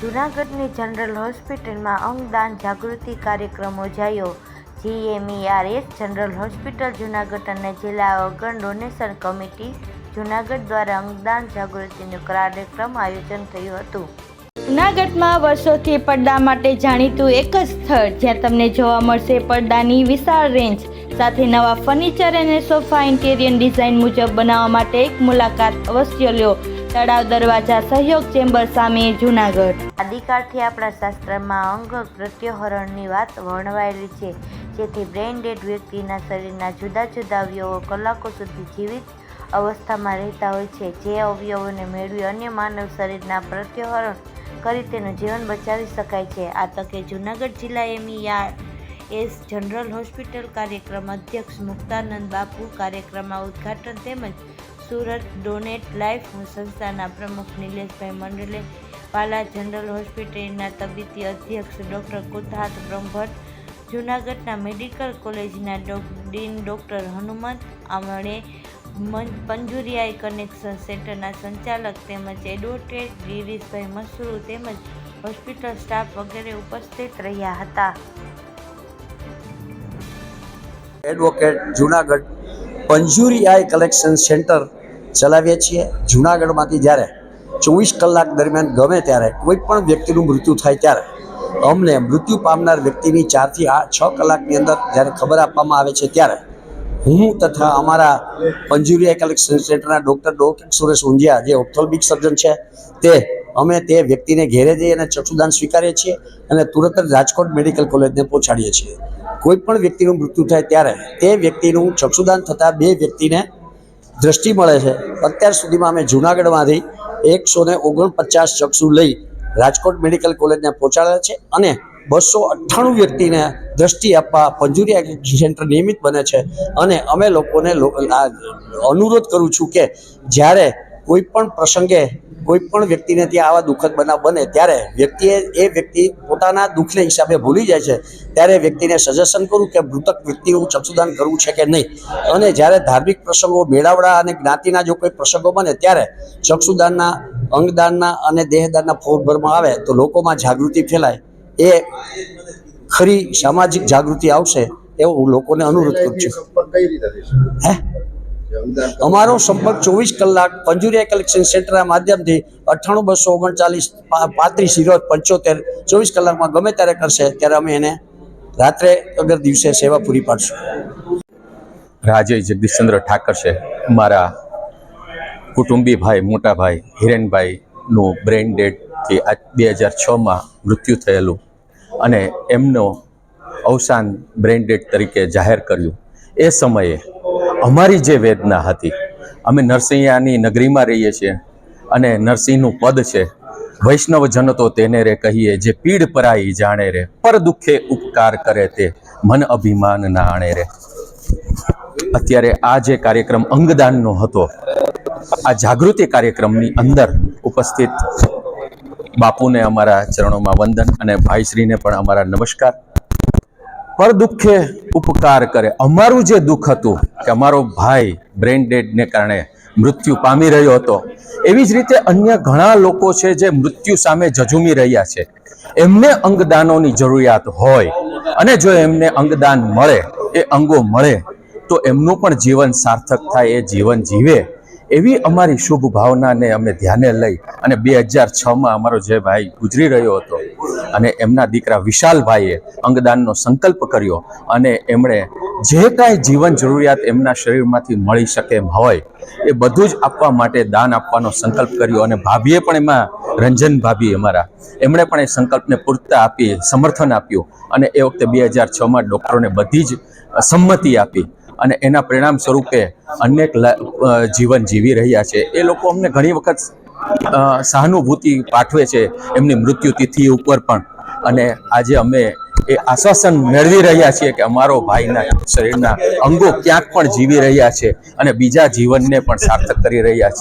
જૂનાગઢની જનરલ હોસ્પિટલમાં અંગદાન જાગૃતિ કાર્યક્રમ યોજાયો. જીએમઈઆરએસ જનરલ હોસ્પિટલ, જૂનાગઢ અને જિલ્લા ઓર્ગન ડોનેશન કમિટી જૂનાગઢ દ્વારા અંગદાન જાગૃતિનું કાર્યક્રમ આયોજન થયું હતું. જૂનાગઢમાં વર્ષોથી પડદા માટે જાણીતું એક જ સ્થળ જ્યાં તમને જોવા મળશે પડદાની વિશાળ રેન્જ, સાથે નવા ફર્નિચર અને સોફા ઇન્ટેરિયર ડિઝાઇન મુજબ બનાવવા માટે એક મુલાકાત અવશ્ય લ્યો તળાવ દરવાજા સહયોગ ચેમ્બર સામે જૂનાગઢ. આદિકાળથી આપણા શાસ્ત્રમાં અંગ પ્રત્યાહરણની વાત વર્ણવાયેલી છે, જેથી બ્રેઇન ડેડ વ્યક્તિના શરીરના જુદા જુદા અવયવો કલાકો સુધી જીવિત અવસ્થામાં રહેતા હોય છે. જે અવયવોને મેળવી અન્ય માનવ શરીરના પ્રત્યાહરણ કરી તેનું જીવન બચાવી શકાય છે. આ તકે જૂનાગઢ જિલ્લા એમઈઆર એસ જનરલ હોસ્પિટલ કાર્યક્રમ અધ્યક્ષ મુક્તાનંદ બાપુ કાર્યક્રમમાં ઉદ્ઘાટન તેમજ સુરત ડોનેટ લાઈફ સંસ્થાના પ્રમુખ નિલેશભાઈ મંડલે, પાલા જનરલ હોસ્પિટલના તબીબી અધ્યક્ષ ડૉક્ટર કુથાત બ્રહ્મભટ્ટ, જૂનાગઢના મેડિકલ કોલેજના ડીન ડૉક્ટર હનુમંત આમણે પંજુરિયાઈ કનેક્શન સેન્ટરના સંચાલક તેમજ એડવોકેટ ગિરીશભાઈ મસરૂ તેમજ હોસ્પિટલ સ્ટાફ વગેરે ઉપસ્થિત રહ્યા હતા. Advocate Junagadh Panjuri collection centre ચલાવીએ છીએ. જુનાગઢમાંથી જ્યારે ચોવીસ કલાક દરમિયાન ગમે ત્યારે કોઈ પણ વ્યક્તિનું મૃત્યુ થાય ત્યારે અમને મૃત્યુ પામનાર વ્યક્તિની ચારથી આ છ કલાકની અંદર જ્યારે ખબર આપવામાં આવે છે ત્યારે હું તથા અમારા પંજુરિયા કલેક્શન સેન્ટરના ડૉક્ટર ડોક સુરેશ ઊંઝિયા જે ઓપ્થોલ્મિક સર્જન છે, તે અમે તે વ્યક્તિને ઘેરે જઈ અને ચક્ષુદાન સ્વીકારીએ છીએ અને તુરંત જ રાજકોટ મેડિકલ કોલેજને પહોંચાડીએ છીએ. કોઈ પણ વ્યક્તિનું મૃત્યુ થાય ત્યારે તે વ્યક્તિનું ચક્ષુદાન થતાં બે વ્યક્તિને દ્રષ્ટિ મળે છે. અત્યાર સુધીમાં અમે જૂનાગઢમાંથી એકસો ને ઓગણપચાસ ચક્ષુ લઈ રાજકોટ મેડિકલ કોલેજને પહોંચાડ્યા છે અને બસો અઠ્ઠાણું વ્યક્તિને દ્રષ્ટિ આપવા પંજુરી સેન્ટર નિયમિત બને છે. અને અમે લોકોને અનુરોધ કરું છું કે જ્યારે કોઈ પણ પ્રસંગે કોઈ પણ વ્યક્તિને ત્યાં આવા દુઃખદ બનાવ બને ત્યારે વ્યક્તિએ એ વ્યક્તિ પોતાના દુઃખને હિસાબે ભૂલી જાય છે ત્યારે વ્યક્તિને સજેશન કરું કે મૃતક વ્યક્તિનું ચક્ષુદાન કરવું છે કે નહીં? અને જ્યારે ધાર્મિક પ્રસંગો મેળાવડા અને જ્ઞાતિના જો કોઈ પ્રસંગો બને ત્યારે ચક્ષુદાનના અંગદાનના અને દેહદાનના ફોર્મ આવે તો લોકોમાં જાગૃતિ ફેલાય. એ ખરી સામાજિક જાગૃતિ આવશે એવો હું લોકોને અનુરોધ કરું છું. હે? અમારો સંપર્ક ચોવીસ કલાક પંજુરિયા કલેક્શન સેન્ટરના માધ્યમથી અઠ્ઠાણું બસો ઓગણચાલીસ પાંત્રીસ ઝીરો પંચોતેર ચોવીસ કલાકમાં ગમે ત્યારે કરશે, ત્યારે અમે એને રાત્રે અગર દિવસે સેવા પૂરી પાડશું. રાજય જગદીશચંદ્ર ઠાકર છે, મારા કુટુંબી ભાઈ, મોટા ભાઈ, હિરેનભાઈનું બ્રેઇન ડેડથી આ બે હજાર છમાં મૃત્યુ થયેલું અને એમનો અવસાન બ્રેઇન ડેડ તરીકે જાહેર કર્યું. એ સમયે અમારી જે વેદના હતી, અમે નરસિંહાની નગરીમાં રહીએ છીએ અને નરસિંહનું પદ છે, વૈષ્ણવજન તો તેને રે કહીએ, જે પીડ પરાઈ જાણે રે, પર દુઃખે ઉપકાર કરે તે, મન અભિમાન ના આણે રે. અત્યારે આ જે કાર્યક્રમ અંગદાનનો હતો, આ જાગૃતિ કાર્યક્રમની અંદર ઉપસ્થિત બાપુને અમારા ચરણોમાં વંદન અને ભાઈશ્રીને પણ અમારા નમસ્કાર. પર દુઃખે ઉપકાર કરે. અમારું જે દુઃખ હતું કે અમારો ભાઈ બ્રેન ડેડને કારણે મૃત્યુ પામી રહ્યો હતો, એવી જ રીતે અન્ય ઘણા લોકો છે જે મૃત્યુ સામે જજુમી રહ્યા છે. એમને અંગદાનોની જરૂરિયાત હોય અને જો એમને અંગદાન મળે, એ અંગો મળે, તો એમનું પણ જીવન સાર્થક થાય, એ જીવન જીવે. એવી અમારી શુભ ભાવનાને અમે ધ્યાને લઈ અને બે હજાર છમાં અમારો જે ભાઈ ગુજરી રહ્યો હતો અને એમના દીકરા વિશાલભાઈએ અંગદાનનો સંકલ્પ કર્યો અને એમણે જે કાંઈ જીવન જરૂરિયાત એમના શરીરમાંથી મળી શકે એમ હોય, એ બધું જ આપવા માટે દાન આપવાનો સંકલ્પ કર્યો અને ભાભીએ પણ એમાં, રંજન ભાભી અમારા, એમણે પણ એ સંકલ્પને પૂર્તતા આપી, સમર્થન આપ્યું અને એ વખતે બે હજાર છમાં ડૉક્ટરોને બધી જ સંમતિ આપી. અને એના પરિણામ સ્વરૂપે અનેક જીવન જીવી રહ્યા છે. એ લોકો અમને ઘણી વખત સહાનુભૂતિ પાઠવે છે એમની મૃત્યુ તિથિ ઉપર પણ. અને આજે અમે એ આશ્વાસન મેળવી રહ્યા છીએ કે અમારો ભાઈના શરીરના અંગો ક્યાંક પણ જીવી રહ્યા છે અને બીજા જીવનને પણ સાર્થક કરી રહ્યા છે.